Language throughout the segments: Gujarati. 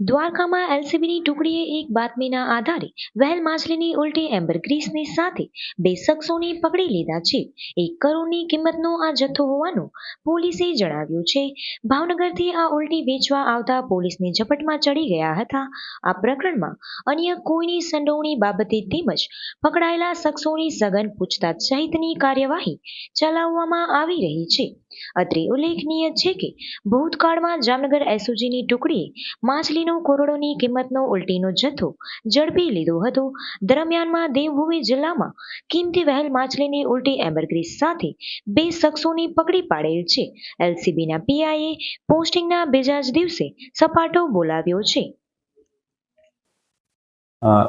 દ્વારકામાં એલસીબીની ટુકડીએ એક બાતમીના આધારે વહેલ માછલીની ઉલટી એમ્બરગ્રીસની સાથે બે શખ્સોને પકડી લીધા છે. એક કરોડની કિંમતનો આ જથ્થો હોવાનું પોલીસે જણાવ્યું છે. ભાવનગરથી આ ઉલટી વેચવા આવતા પોલીસની ઝપટમાં ચડી ગયા હતા. આ પ્રકરણમાં અન્ય કોઈની સંડોવણી બાબતે તેમજ પકડાયેલા શખ્સોની સઘન પૂછતાછ સહિતની કાર્યવાહી ચલાવવામાં આવી રહી છે. અત્રે ઉલ્લેખનીય છે કે ભૂતકાળમાં જામનગર એસઓજીની ટુકડીએ માછલીનો કરોડોની કિંમતનો ઉલટીનો જથ્થો ઝડપી લીધો હતો. દરમિયાનમાં દેવભૂમિ જિલ્લામાં કિંમતી વહેલ માછલીની ઉલટી એમ્બરગ્રીસ સાથે બે શખ્સોની પકડી પાડેલ છે. એલસીબીના પીઆઈએ પોસ્ટિંગના બીજા જ દિવસે સપાટો બોલાવ્યો છે.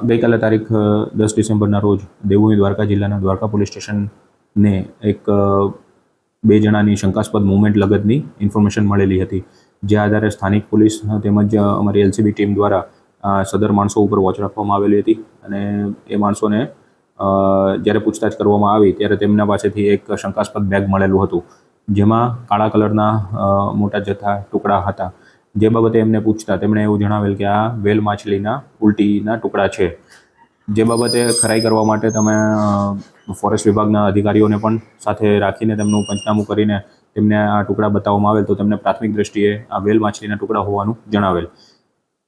ગઈકાલે તારીખ દસ ડિસેમ્બરના રોજ દેવભૂમિ દ્વારકા જિલ્લાના દ્વારકા પોલીસ સ્ટેશનને એક બે જણાની શંકાસ્પદ મુવમેન્ટ લગતની ઇન્ફોર્મેશન મળેલી હતી. જે આધારે સ્થાનિક પોલીસ તેમજ અમારી એલસીબી ટીમ દ્વારા સદર માણસો ઉપર વોચ રાખવામાં આવેલી હતી અને એ માણસોને જ્યારે પૂછતાછ કરવામાં આવી ત્યારે તેમના પાસેથી એક શંકાસ્પદ બેગ મળેલું હતું. જેમાં કાળા કલરના મોટા જથ્થા ટુકડા હતા. જે બાબતે એમને પૂછતા તેમણે એવું જણાવેલ કે આ વેલ માછલીના ઉલટીના ટુકડા છે. જે બાબતે ખરાઈ કરવા માટે તમે ફોરેસ્ટ વિભાગના અધિકારીઓને પણ સાથે રાખીને તેમનું પંચનામું કરીને તેમને આ ટુકડા બતાવવામાં આવેલ તો તેમને પ્રાથમિક દ્રષ્ટિએ આ વેલ માછલીના ટુકડા હોવાનું જણાવેલ.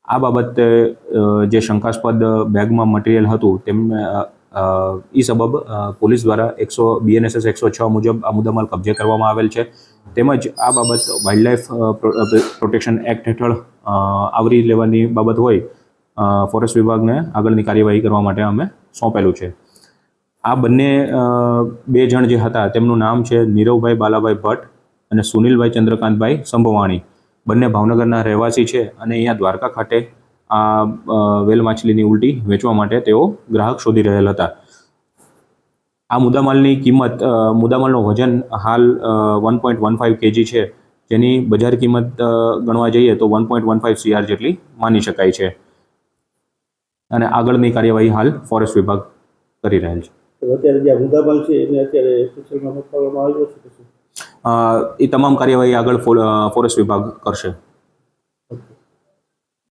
આ બાબતે જે શંકાસ્પદ બેગમાં મટીરિયલ હતું તેમને એ સબબ પોલીસ દ્વારા એકસો બીએનએસએસ એકસો છ મુજબ આ મુદ્દામાલ કબજે કરવામાં આવેલ છે. તેમજ આ બાબત વાઇલ્ડલાઇફ પ્રોટેક્શન એક્ટ હેઠળ આવરી લેવાની બાબત હોય ફોરેસ્ટ વિભાગને આગળની કાર્યવાહી કરવા માટે અમે સોંપેલું છે. આ બંને બે જણ જે હતા, તેમનું નામ છે નીરવભાઈ બાલાભાઈ ભટ્ટ અને સુનિલભાઈ ચંદ્રકાંતભાઈ સંભવાણી. બંને ભાવનગરના રહેવાસી છે અને અહીંયા દ્વારકા ખાતે આ વેલ માછલીની ઉલટી વેચવા માટે તેઓ ગ્રાહક શોધી રહેલ હતા. આ મુદ્દામાલની કિંમત મુદ્દામાલનું વજન હાલ one point one five KG છે. જેની બજાર કિંમત ગણવા જઈએ તો one point one five CR જેટલી માની શકાય છે. અને આગળની કાર્યવાહી હાલ ફોરેસ્ટ વિભાગ કરી રહેલ છે. તો અત્યારે જે આ છે એને અત્યારે સ્પેશિયલમાં મોકલવામાં આવ્યો છે એ તમામ કાર્યવાહી આગળ ફોરેસ્ટ વિભાગ કરશે.